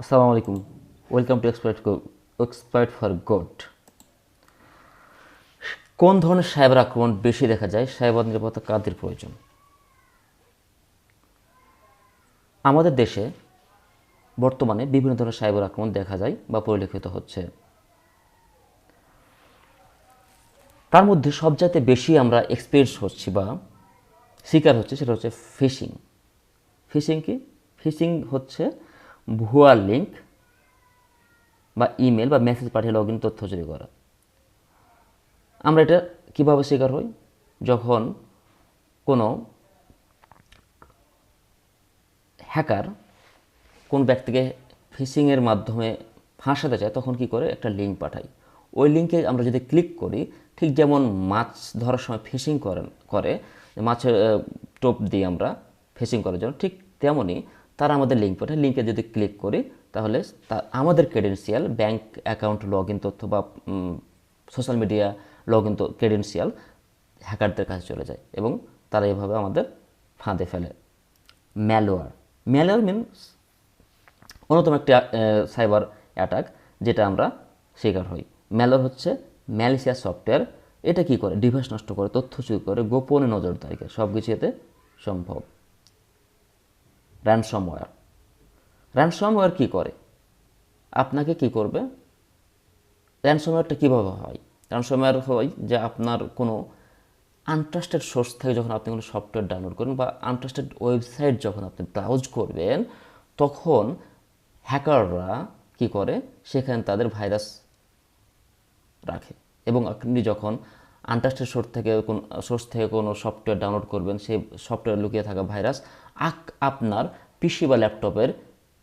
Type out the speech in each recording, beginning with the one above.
আসসালামু আলাইকুম welcome to expert expert for good কোন ধরনের সাইবার আক্রমণ বেশি দেখা যায়? সাইবার নিরাপত্তা কাদের প্রয়োজন। আমাদের দেশে বর্তমানে বিভিন্ন ধরনের সাইবার আক্রমণ দেখা যায় বা পরিলক্ষিত হচ্ছে। তার মধ্যে সবচাইতে বেশি আমরা এক্সপিরিয়েন্স হচ্ছি বা শিকার হচ্ছে সেটা হচ্ছে ফিশিং ফিশিং কি? ফিশিং হচ্ছে ভুয়া লিঙ্ক বা ইমেল বা মেসেজ পাঠিয়ে লগ ইন তথ্য চুরি করা। আমরা এটা কীভাবে শিকার হই? যখন কোনো হ্যাকার কোন ব্যক্তিকে ফিশিংয়ের মাধ্যমে ফাঁসাতে চায়, তখন কি করে? একটা লিঙ্ক পাঠাই ওই লিঙ্কে আমরা যদি ক্লিক করি, ঠিক যেমন মাছ ধরার সময় ফিশিং করেন, করে মাছের টোপ দিয়ে আমরা ফিশিং করার জন্য, ঠিক তেমনই তারা আমাদের লিঙ্ক পাঠায় লিঙ্কে যদি ক্লিক করি, তাহলে আমাদের credential bank account log in তথ্য বা social media log in credential হ্যাকারদের কাছে চলে যায় এবং তারা এভাবে আমাদের ফাঁদে ফেলে। ম্যালওয়ার ম্যালওয়ার মিনস অন্যতম একটি সাইবার অ্যাটাক যেটা আমরা শিকার হই। ম্যালওয়ার হচ্ছে ম্যালিসিয়াস সফটওয়্যার এটা কি করে? ডিভাইস নষ্ট করে, তথ্য চুরি করে, গোপনে নজরদারিকে সব কিছু এতে সম্ভব। র্যানসমওয়্যার র্যানসমওয়্যার কি করে? আপনাকে কি করবে? র্যানসমওয়্যারটা কীভাবে হয়? র্যানসমওয়্যার হয় যে আপনার কোনো আনট্রাস্টেড সোর্স থেকে যখন আপনি কোনো সফটওয়্যার ডাউনলোড করেন বা আনট্রাস্টেড ওয়েবসাইট যখন আপনি ব্রাউজ করবেন, তখন হ্যাকাররা কি করে? সেখানে তাদের ভাইরাস রাখে। এবং আপনি যখন আনট্রাস্টেড সোর্স থেকে কোন সোর্স থেকে কোনো সফটওয়্যার ডাউনলোড করবেন, সেই সফটওয়্যার লুকিয়ে থাকা ভাইরাস আপনার পিসি বা ল্যাপটপের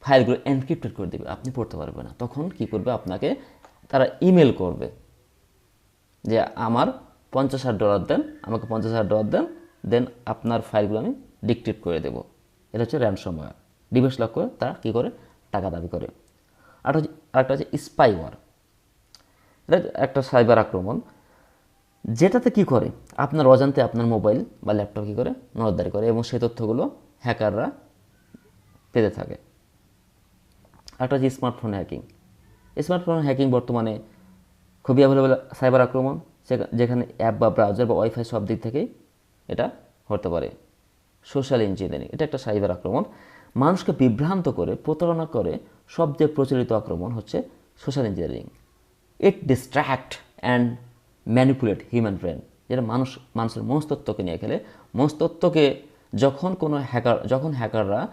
ফাইলগুলো এনক্রিপ্টেড করে দেবে। আপনি পড়তে পারবেন না। তখন কি করবে? আপনাকে তারা ইমেল করবে যে, আমার পঞ্চাশ হাজার ডলার দেন, আমাকে পঞ্চাশ হাজার ডলার দেন দেন আপনার ফাইলগুলো আমি ডিকটেট করে দেবো। এটা হচ্ছে র্যানসমওয়্যার ডিভাইস লক করে তারা কী করে? টাকা দাবি করে। আর হচ্ছে, আরেকটা হচ্ছে স্পাইওয়ার এটা একটা সাইবার আক্রমণ। যেটাতে কি করে? আপনার অজান্তে আপনার মোবাইল বা ল্যাপটপ কী করে? নজরদারি করে। এবং সেই তথ্যগুলো হ্যাকাররা পেতে থাকে। একটা হচ্ছে স্মার্টফোন হ্যাকিং। স্মার্টফোন হ্যাকিং বর্তমানে খুবই অ্যাভেলেবেল সাইবার আক্রমণ যেখা- যেখানে অ্যাপ বা ব্রাউজার বা ওয়াইফাই সব দিক থেকেই এটা হতে পারে। সোশ্যাল ইঞ্জিনিয়ারিং এটা একটা সাইবার আক্রমণ। মানুষকে বিভ্রান্ত করে, প্রতারণা করে সবচেয়ে প্রচলিত আক্রমণ হচ্ছে social engineering it distract and manipulate human brain যেটা মানুষ, মানুষের মনস্তত্ত্বকে নিয়ে খেলে। মনস্তত্ত্বকে যখন কোনো হ্যাকার যখন হ্যাকাররা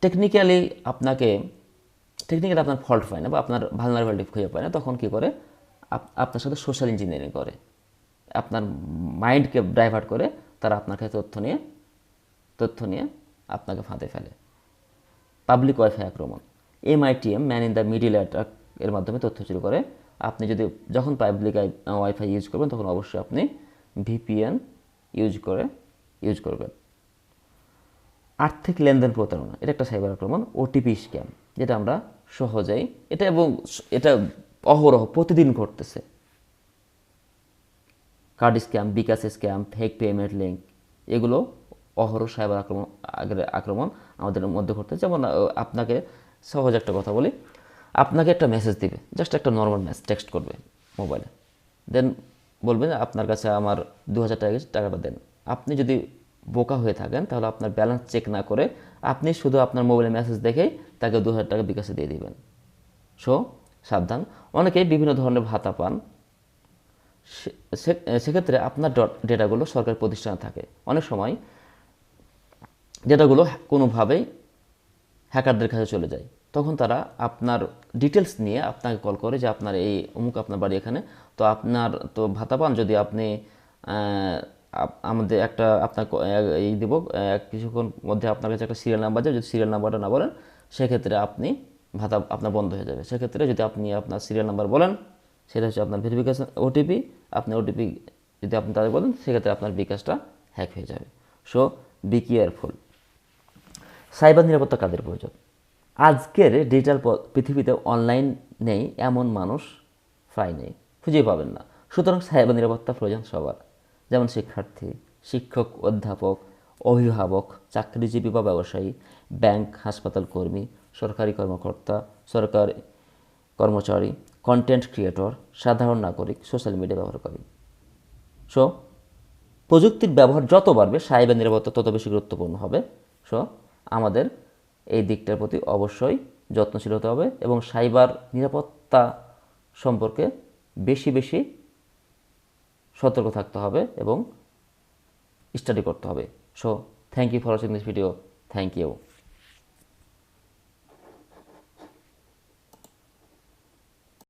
টেকনিক্যালি আপনাকে টেকনিক্যালি আপনার ফল্ট পায় না বা আপনার ভালনারেবিলিটি খুঁজে পায় না, তখন কি করে? আপ- আপনার সাথে সোশ্যাল ইঞ্জিনিয়ারিং করে। আপনার মাইন্ডকে ডাইভার্ট করে তারা আপনার কাছে তথ্য নিয়ে তথ্য নিয়ে আপনাকে ফাঁদে ফেলে। পাবলিক ওয়াইফাই আক্রমণ। MITM man in the middle attack এর মাধ্যমে তথ্য চুরি করে। আপনি যদি, যখন পাবলিক ওয়াইফাই ইউজ করবেন, তখন অবশ্যই আপনি ভিপিএন ইউজ করে ইউজ করবেন। আর্থিক লেনদেন প্রতারণা, এটা একটা সাইবার আক্রমণ ওটিপি স্ক্যাম যেটা আমরা সহজেই, এটা এবং এটা অহরহ প্রতিদিন ঘটতেছে। Card scam bKash scam fake payment link এগুলো অহরহ সাইবার আক্রমণ আক্রমণ আমাদের মধ্যে ঘটতেছে। যেমন আপনাকে সহজ একটা কথা বলি, আপনাকে একটা মেসেজ দিবে জাস্ট একটা নর্মাল মেসেজ টেক্সট করবে মোবাইলে দেন বলবেন আপনার কাছে আমার দু হাজার টাকা টাকাটা দেন। আপনি যদি বোকা হয়ে থাকেন, তাহলে আপনার ব্যালেন্স চেক না করে আপনি শুধু আপনার মোবাইলে মেসেজ দেখেই তাকে দু হাজার টাকা বিকাশে দিয়ে দিবেন। সো সাবধান। অনেকেই বিভিন্ন ধরনের ভাতা পান। সেক্ষেত্রে আপনার ডট- ডেটাগুলো সরকারি প্রতিষ্ঠানে থাকে। অনেক সময় ডেটাগুলো কোনোভাবেই হ্যাকারদের কাছে চলে যায়। তখন তারা আপনার ডিটেলস নিয়ে আপনাকে কল করে যে আপনার এই, অমুক আপনার বাড়ি এখানে। তো আপনার তো ভাতা পান যদি আপনি আমাদের একটা আপনার এই দেবো কিছুক্ষণ মধ্যে আপনার কাছে একটা সিরিয়াল নাম্বার যাবে, যদি সিরিয়াল নাম্বারটা না বলেন, সেক্ষেত্রে আপনি ভাতা আপনার বন্ধ হয়ে যাবে। সেক্ষেত্রে যদি আপনি আপনার সিরিয়াল নাম্বার বলেন, সেটা হচ্ছে আপনার ভেরিফিকেশন ওটিপি আপনি ওটিপি যদি আপনি তাদের বলেন, সেক্ষেত্রে আপনার বিকাশটা হ্যাক হয়ে যাবে। সো বি কেয়ারফুল সাইবার নিরাপত্তা কাদের প্রয়োজন? আজকের ডিজিটাল পৃথিবীতে অনলাইন নেই, এমন মানুষ প্রায় নেই খুঁজেই পাবেন না। সুতরাং সাইবার নিরাপত্তা প্রয়োজন সবার। যেমন শিক্ষার্থী, শিক্ষক, অধ্যাপক, অভিভাবক, চাকরিজীবী বা ব্যবসায়ী, ব্যাংক, হাসপাতাল কর্মী, সরকারি কর্মকর্তা, সরকারি কর্মচারী কন্টেন্ট ক্রিয়েটর সাধারণ নাগরিক সোশ্যাল মিডিয়া ব্যবহারকারী। সো প্রযুক্তির ব্যবহার যত বাড়বে সাইবার নিরাপত্তা তত বেশি গুরুত্বপূর্ণ হবে। সো আমাদের এই দিকটার প্রতি অবশ্যই যত্নশীল হতে হবে এবং সাইবার নিরাপত্তা সম্পর্কে বেশি বেশি সতর্ক থাকতে হবে এবং স্টাডি করতে হবে। So thank you for watching this video thank you